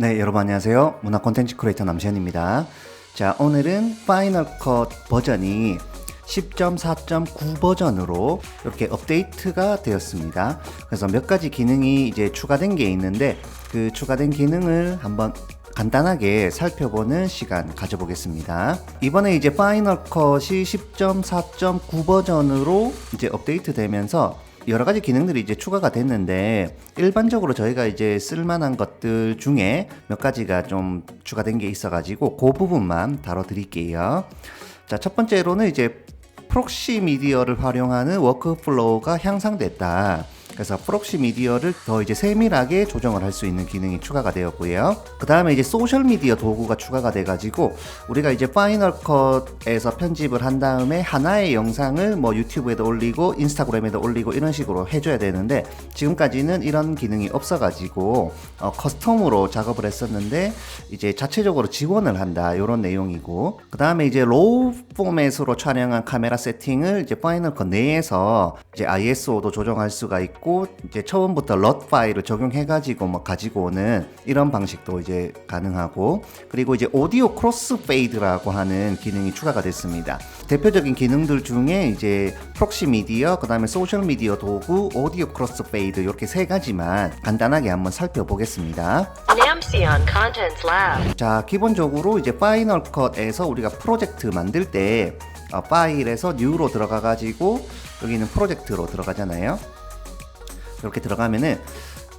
네, 여러분 안녕하세요. 문화 콘텐츠 크리에이터 남시현입니다. 자, 오늘은 파이널 컷 버전이 10.4.9 버전으로 이렇게 업데이트가 되었습니다. 그래서 몇 가지 기능이 이제 추가된 게 있는데 그 추가된 기능을 한번 간단하게 살펴보는 시간 가져보겠습니다. 이번에 이제 파이널 컷이 10.4.9 버전으로 이제 업데이트 되면서 여러 가지 기능들이 이제 추가가 됐는데 일반적으로 저희가 이제 쓸만한 것들 중에 몇 가지가 좀 추가된 게 있어가지고 그 부분만 다뤄드릴게요. 자, 첫 번째로는 이제 프록시 미디어를 활용하는 워크플로우가 향상됐다. 그래서 프록시 미디어를 더 이제 세밀하게 조정을 할 수 있는 기능이 추가가 되었고요. 그 다음에 이제 소셜 미디어 도구가 추가가 돼가지고 우리가 이제 파이널 컷에서 편집을 한 다음에 하나의 영상을 뭐 유튜브에도 올리고 인스타그램에도 올리고 이런 식으로 해줘야 되는데 지금까지는 이런 기능이 없어가지고 어, 커스텀으로 작업을 했었는데 이제 자체적으로 지원을 한다 이런 내용이고 그 다음에 이제 로우 포맷으로 촬영한 카메라 세팅을 이제 파이널 컷 내에서 이제 ISO도 조정할 수가 있고 이제 처음부터 럿 파일을 적용해 가지고 뭐 가지고 오는 이런 방식도 이제 가능하고 그리고 이제 오디오 크로스 페이드라고 하는 기능이 추가가 됐습니다. 대표적인 기능들 중에 이제 프록시 미디어, 그 다음에 소셜 미디어 도구, 오디오 크로스 페이드 이렇게 세 가지만 간단하게 한번 살펴보겠습니다. Namsion Contents Lab. 자, 기본적으로 이제 파이널 컷에서 우리가 프로젝트 만들 때 어, 파일에서 뉴로 들어가 가지고 여기는 프로젝트로 들어가잖아요. 이렇게 들어가면은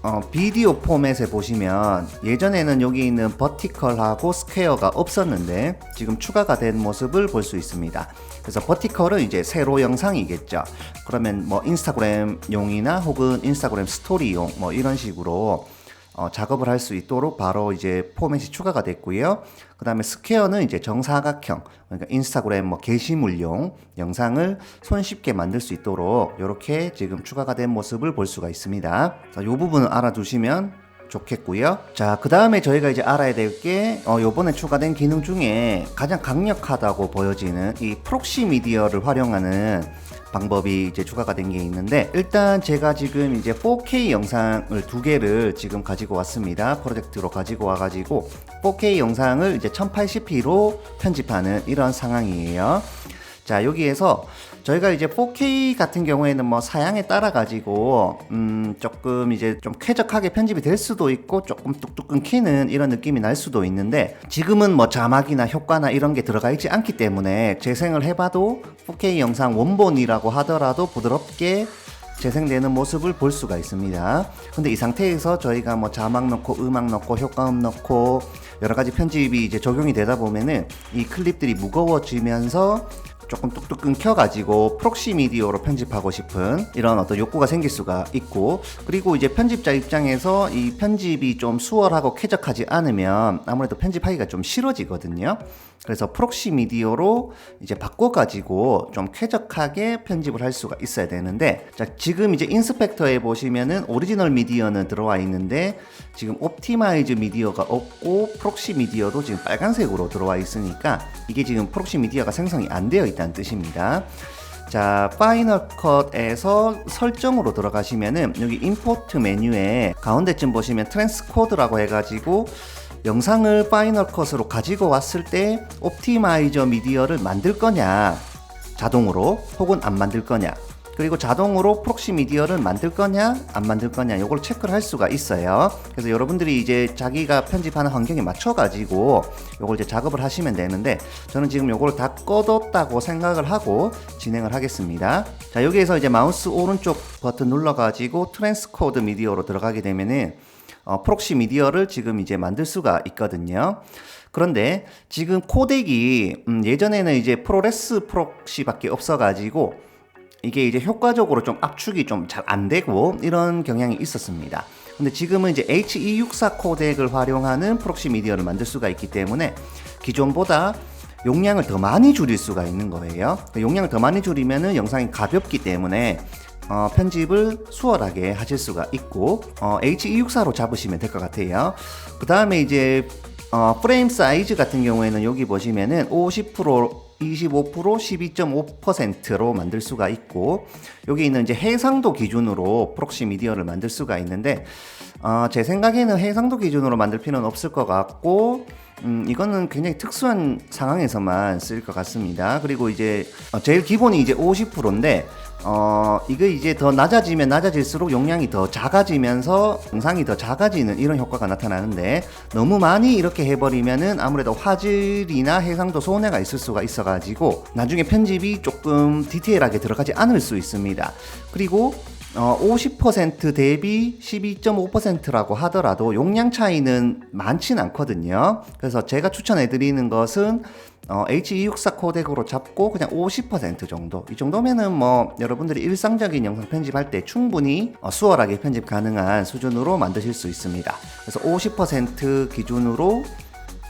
어, 비디오 포맷에 보시면 예전에는 여기 있는 버티컬하고 스퀘어가 없었는데 지금 추가가 된 모습을 볼 수 있습니다. 그래서 버티컬은 이제 세로 영상이겠죠. 그러면 뭐 인스타그램용이나 혹은 인스타그램 스토리용 뭐 이런 식으로 어, 작업을 할 수 있도록 바로 이제 포맷이 추가가 됐고요. 그 다음에 스퀘어는 이제 정사각형, 그러니까 인스타그램 뭐 게시물용 영상을 손쉽게 만들 수 있도록 이렇게 지금 추가가 된 모습을 볼 수가 있습니다. 자, 이 부분을 알아두시면 좋겠고요. 자, 그 다음에 저희가 이제 알아야 될 게, 어, 요번에 추가된 기능 중에 가장 강력하다고 보여지는 이 프록시 미디어를 활용하는 방법이 이제 추가가 된 게 있는데 일단 제가 지금 이제 4K 영상을 두 개를 지금 가지고 왔습니다. 프로젝트로 가지고 와가지고 4K 영상을 이제 1080p로 편집하는 이런 상황이에요. 자 여기에서 저희가 이제 4K 같은 경우에는 뭐 사양에 따라 가지고 음 조금 이제 좀 쾌적하게 편집이 될 수도 있고 조금 뚝뚝 끊기는 이런 느낌이 날 수도 있는데 지금은 뭐 자막이나 효과나 이런 게 들어가 있지 않기 때문에 재생을 해봐도 4K 영상 원본이라고 하더라도 부드럽게 재생되는 모습을 볼 수가 있습니다. 근데 이 상태에서 저희가 뭐 자막 넣고 음악 넣고 효과음 넣고 여러 가지 편집이 이제 적용이 되다 보면은 이 클립들이 무거워지면서 조금 뚝뚝 끊겨가지고 프록시 미디어로 편집하고 싶은 이런 어떤 욕구가 생길 수가 있고 그리고 이제 편집자 입장에서 이 편집이 좀 수월하고 쾌적하지 않으면 아무래도 편집하기가 좀 싫어지거든요. 그래서 프록시 미디어로 이제 바꿔가지고 좀 쾌적하게 편집을 할 수가 있어야 되는데 자 지금 이제 인스펙터에 보시면은 오리지널 미디어는 들어와 있는데 지금 옵티마이즈 미디어가 없고 프록시 미디어도 지금 빨간색으로 들어와 있으니까 이게 지금 프록시 미디어가 생성이 안 되어 있다 는 뜻입니다. 자, 파이널 컷에서 설정으로 들어가시면은 여기 임포트 메뉴에 가운데쯤 보시면 트랜스코드라고 해가지고 영상을 파이널 컷으로 가지고 왔을 때 옵티마이저 미디어를 만들 거냐 자동으로 혹은 안 만들 거냐 그리고 자동으로 프록시 미디어를 만들 거냐 안 만들 거냐 이걸 체크를 할 수가 있어요 그래서 여러분들이 이제 자기가 편집하는 환경에 맞춰 가지고 이걸 이제 작업을 하시면 되는데 저는 지금 이걸 다 꺼뒀다고 생각을 하고 진행을 하겠습니다 자 여기에서 이제 마우스 오른쪽 버튼 눌러 가지고 트랜스코드 미디어로 들어가게 되면은 어, 프록시 미디어를 지금 이제 만들 수가 있거든요. 그런데 지금 코덱이 음, 예전에는 이제 프로레스 프록시밖에 없어가지고 이게 이제 효과적으로 좀 압축이 좀 잘 안 되고 이런 경향이 있었습니다. 근데 지금은 이제 H264 코덱을 활용하는 프록시 미디어를 만들 수가 있기 때문에 기존보다 용량을 더 많이 줄일 수가 있는 거예요. 용량을 더 많이 줄이면은 영상이 가볍기 때문에 어, 편집을 수월하게 하실 수가 있고 어, H264로 잡으시면 될 것 같아요. 그 다음에 이제 어, 프레임 사이즈 같은 경우에는 여기 보시면은 50% 25% 12.5%로 만들 수가 있고 여기 있는 이제 해상도 기준으로 프록시 미디어를 만들 수가 있는데 어, 제 생각에는 해상도 기준으로 만들 필요는 없을 것 같고 음, 이거는 굉장히 특수한 상황에서만 쓸 것 같습니다. 그리고 이제 어, 제일 기본이 이제 50%인데 어, 이거 이제 더 낮아지면 낮아질수록 용량이 더 작아지면서 영상이 더 작아지는 이런 효과가 나타나는데 너무 많이 이렇게 해버리면은 아무래도 화질이나 해상도 손해가 있을 수가 있어가지고 나중에 편집이 조금 디테일하게 들어가지 않을 수 있습니다. 그리고 어, 50% 대비 12.5%라고 하더라도 용량 차이는 많진 않거든요. 그래서 제가 추천해 드리는 것은 어, H264 코덱으로 잡고 그냥 50% 정도. 이 정도면은 뭐 여러분들이 일상적인 영상 편집할 때 충분히 어, 수월하게 편집 가능한 수준으로 만드실 수 있습니다. 그래서 50% 기준으로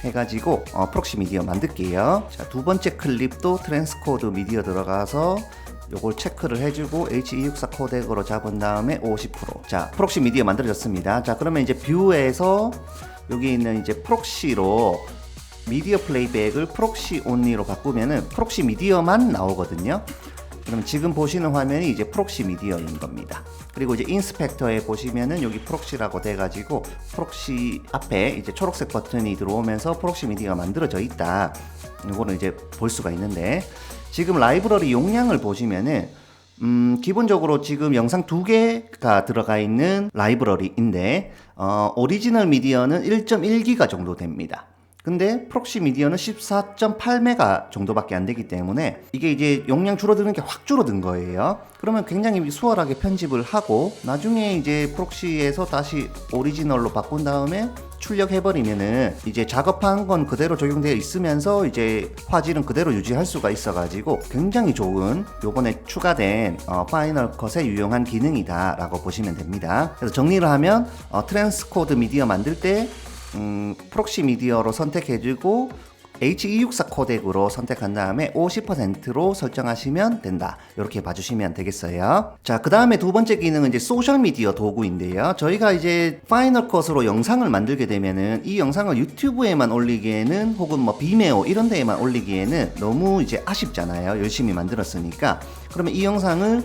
해가지고 어, 프록시 미디어 만들게요. 자, 두 번째 클립도 트랜스코드 미디어 들어가서 요걸 체크를 해주고 H264 코덱으로 잡은 다음에 50%. 자, 프록시 미디어 만들어졌습니다. 자, 그러면 이제 뷰에서 여기 있는 이제 프록시로 미디어 플레이백을 프록시 온리로 바꾸면은 프록시 미디어만 나오거든요. 그러면 지금 보시는 화면이 이제 프록시 미디어인 겁니다. 그리고 이제 인스펙터에 보시면은 여기 프록시라고 돼가지고 프록시 앞에 이제 초록색 버튼이 들어오면서 프록시 미디어가 만들어져 있다. 이거는 이제 볼 수가 있는데 지금 라이브러리 용량을 보시면은 음, 기본적으로 지금 영상 두 개가 들어가 있는 라이브러리인데 어, 오리지널 미디어는 1.1기가 정도 됩니다. 근데 프록시 미디어는 14.8메가 정도밖에 안 되기 때문에 이게 이제 용량 줄어드는 게 확 줄어든 거예요. 그러면 굉장히 수월하게 편집을 하고 나중에 이제 프록시에서 다시 오리지널로 바꾼 다음에 출력해버리면은 이제 작업한 건 그대로 적용되어 있으면서 이제 화질은 그대로 유지할 수가 있어가지고 굉장히 좋은 요번에 추가된 어, 파이널 컷에 유용한 기능이다라고 보시면 됩니다. 그래서 정리를 하면 어, 트랜스코드 미디어 만들 때 음, 프록시 미디어로 선택해주고 H264 코덱으로 선택한 다음에 50%로 설정하시면 된다. 이렇게 봐주시면 되겠어요. 자, 그 다음에 두 번째 기능은 이제 소셜 미디어 도구인데요. 저희가 이제 파이널 컷으로 영상을 만들게 되면은 이 영상을 유튜브에만 올리기에는 혹은 뭐 비메오 이런 데에만 올리기에는 너무 이제 아쉽잖아요. 열심히 만들었으니까. 그러면 이 영상을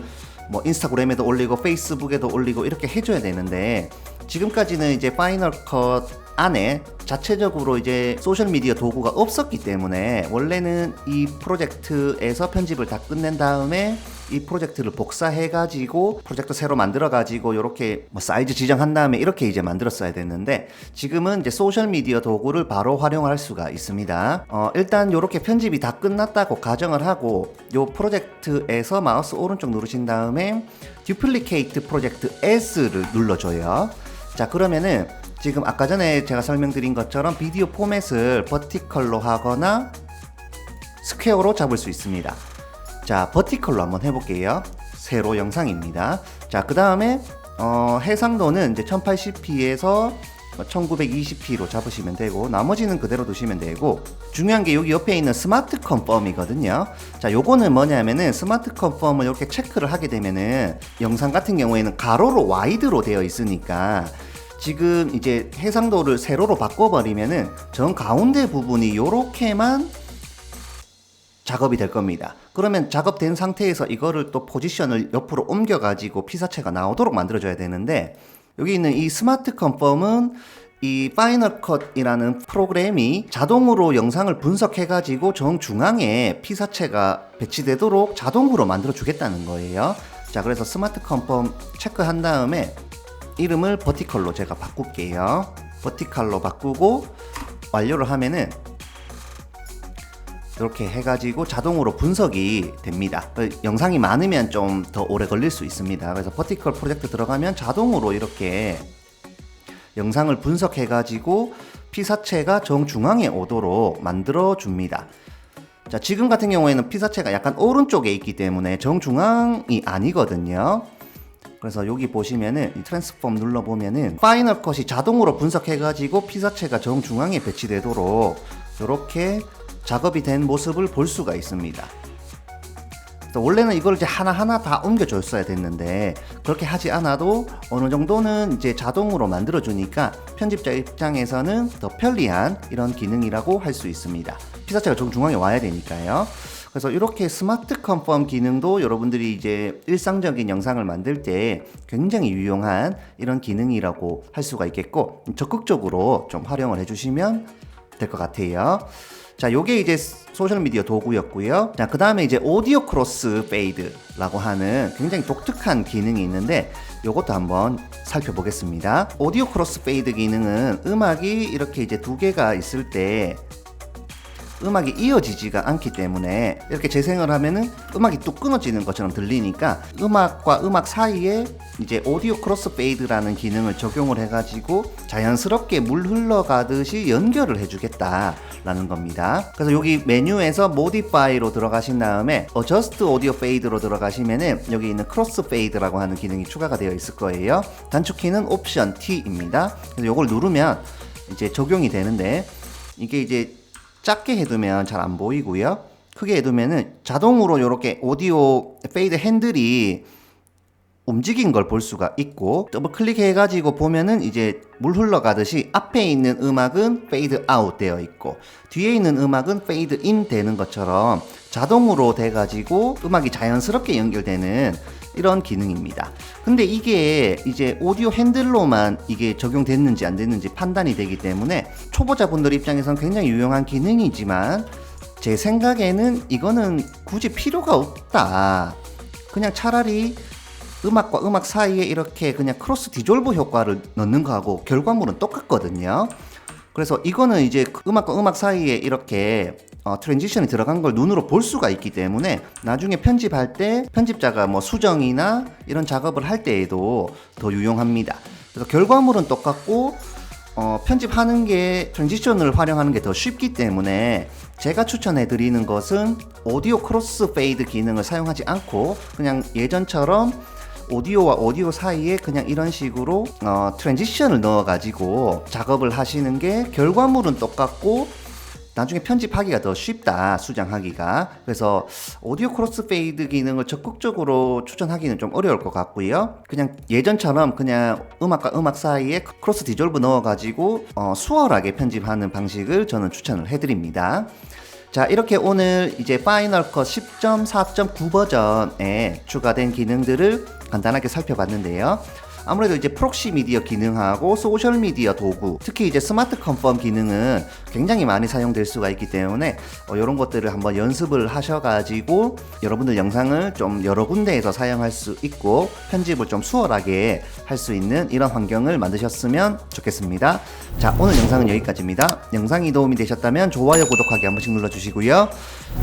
뭐 인스타그램에도 올리고 페이스북에도 올리고 이렇게 해줘야 되는데 지금까지는 이제 파이널 컷 안에 자체적으로 이제 소셜 미디어 도구가 없었기 때문에 원래는 이 프로젝트에서 편집을 다 끝낸 다음에 이 프로젝트를 복사해 가지고 프로젝트 새로 만들어 가지고 이렇게 뭐 사이즈 지정한 다음에 이렇게 이제 만들었어야 됐는데 지금은 이제 소셜 미디어 도구를 바로 활용할 수가 있습니다. 어, 일단 이렇게 편집이 다 끝났다고 가정을 하고 요 프로젝트에서 마우스 오른쪽 누르신 다음에 듀플리케이트 프로젝트 S를 눌러줘요. 자 그러면은 지금 아까 전에 제가 설명드린 것처럼 비디오 포맷을 버티컬로 하거나 스퀘어로 잡을 수 있습니다. 자, 버티컬로 한번 해볼게요. 세로 영상입니다. 자, 그 다음에 어, 해상도는 이제 1080p에서 1920p로 잡으시면 되고 나머지는 그대로 두시면 되고 중요한 게 여기 옆에 있는 스마트 컨펌이거든요. 자, 요거는 뭐냐면은 스마트 컨펌을 이렇게 체크를 하게 되면은 영상 같은 경우에는 가로로 와이드로 되어 있으니까 지금 이제 해상도를 세로로 바꿔버리면은 정 가운데 부분이 요렇게만 작업이 될 겁니다. 그러면 작업된 상태에서 이거를 또 포지션을 옆으로 옮겨가지고 피사체가 나오도록 만들어줘야 되는데 여기 있는 이 스마트 컨펌은 이 파이널 컷이라는 프로그램이 자동으로 영상을 분석해가지고 정 중앙에 피사체가 배치되도록 자동으로 만들어 주겠다는 거예요. 자, 그래서 스마트 컨펌 체크한 다음에 이름을 버티컬로 제가 바꿀게요. 버티컬로 바꾸고 완료를 하면은 이렇게 해가지고 자동으로 분석이 됩니다. 그 영상이 많으면 좀 더 오래 걸릴 수 있습니다. 그래서 버티컬 프로젝트 들어가면 자동으로 이렇게 영상을 분석해가지고 피사체가 정중앙에 오도록 만들어 줍니다. 자, 지금 같은 경우에는 피사체가 약간 오른쪽에 있기 때문에 정중앙이 아니거든요. 그래서 여기 보시면은 이 트랜스폼 눌러보면은 파이널 컷이 자동으로 분석해가지고 피사체가 정중앙에 배치되도록 이렇게 작업이 된 모습을 볼 수가 있습니다. 원래는 이걸 이제 하나하나 다 옮겨줬어야 됐는데 그렇게 하지 않아도 어느 정도는 이제 자동으로 만들어주니까 편집자 입장에서는 더 편리한 이런 기능이라고 할 수 있습니다. 피사체가 정중앙에 와야 되니까요. 그래서 이렇게 스마트 컨펌 기능도 여러분들이 이제 일상적인 영상을 만들 때 굉장히 유용한 이런 기능이라고 할 수가 있겠고 적극적으로 좀 활용을 해주시면 될 것 같아요. 자, 요게 이제 소셜 미디어 도구였고요. 자, 그 다음에 이제 오디오 크로스 페이드라고 하는 굉장히 독특한 기능이 있는데 요것도 한번 살펴보겠습니다. 오디오 크로스 페이드 기능은 음악이 이렇게 이제 두 개가 있을 때 음악이 이어지지가 않기 때문에 이렇게 재생을 하면은 음악이 뚝 끊어지는 것처럼 들리니까 음악과 음악 사이에 이제 오디오 크로스 페이드라는 기능을 적용을 해가지고 자연스럽게 물 흘러가듯이 연결을 해주겠다라는 겁니다. 그래서 여기 메뉴에서 모디파이로 들어가신 다음에 어저스트 오디오 페이드로 들어가시면은 여기 있는 크로스 페이드라고 하는 기능이 추가가 되어 있을 거예요. 단축키는 옵션 T입니다. 그래서 이걸 누르면 이제 적용이 되는데 이게 이제 작게 해두면 잘 안 보이고요. 크게 해두면은 자동으로 이렇게 오디오 페이드 핸들이 움직인 걸 볼 수가 있고 더블 클릭해가지고 보면은 이제 물 흘러가듯이 앞에 있는 음악은 페이드 아웃 되어 있고 뒤에 있는 음악은 페이드 인 되는 것처럼 자동으로 돼가지고 음악이 자연스럽게 연결되는 이런 기능입니다. 근데 이게 이제 오디오 핸들로만 이게 적용됐는지 안 됐는지 판단이 되기 때문에 초보자분들 입장에서는 굉장히 유용한 기능이지만 제 생각에는 이거는 굳이 필요가 없다. 그냥 차라리 음악과 음악 사이에 이렇게 그냥 크로스 디졸브 효과를 넣는 거하고 결과물은 똑같거든요. 그래서 이거는 이제 그 음악과 음악 사이에 이렇게 어, 트랜지션이 들어간 걸 눈으로 볼 수가 있기 때문에 나중에 편집할 때 편집자가 뭐 수정이나 이런 작업을 할 때에도 더 유용합니다. 그래서 결과물은 똑같고 어, 편집하는 게 트랜지션을 활용하는 게 더 쉽기 때문에 제가 추천해 드리는 것은 오디오 크로스 페이드 기능을 사용하지 않고 그냥 예전처럼 오디오와 오디오 사이에 그냥 이런 식으로 어, 트랜지션을 넣어 가지고 작업을 하시는 게 결과물은 똑같고 나중에 편집하기가 더 쉽다 수정하기가. 그래서 오디오 크로스 페이드 기능을 적극적으로 추천하기는 좀 어려울 것 같고요. 그냥 예전처럼 그냥 음악과 음악 사이에 크로스 디졸브 넣어 가지고 어, 수월하게 편집하는 방식을 저는 추천을 해드립니다 자 이렇게 오늘 이제 파이널 컷 10.4.9 버전에 추가된 기능들을 간단하게 살펴봤는데요. 아무래도 이제 프록시 미디어 기능하고 소셜 미디어 도구, 특히 이제 스마트 컨펌 기능은 굉장히 많이 사용될 수가 있기 때문에 어, 이런 것들을 한번 연습을 하셔가지고 여러분들 영상을 좀 여러 군데에서 사용할 수 있고 편집을 좀 수월하게 할 수 있는 이런 환경을 만드셨으면 좋겠습니다. 자, 오늘 영상은 여기까지입니다. 영상이 도움이 되셨다면 좋아요, 구독하기 한 번씩 눌러주시고요.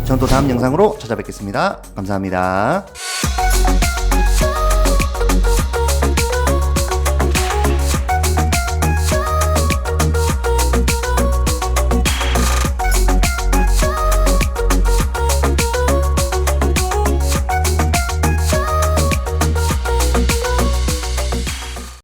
전 또 다음 영상으로 찾아뵙겠습니다. 감사합니다.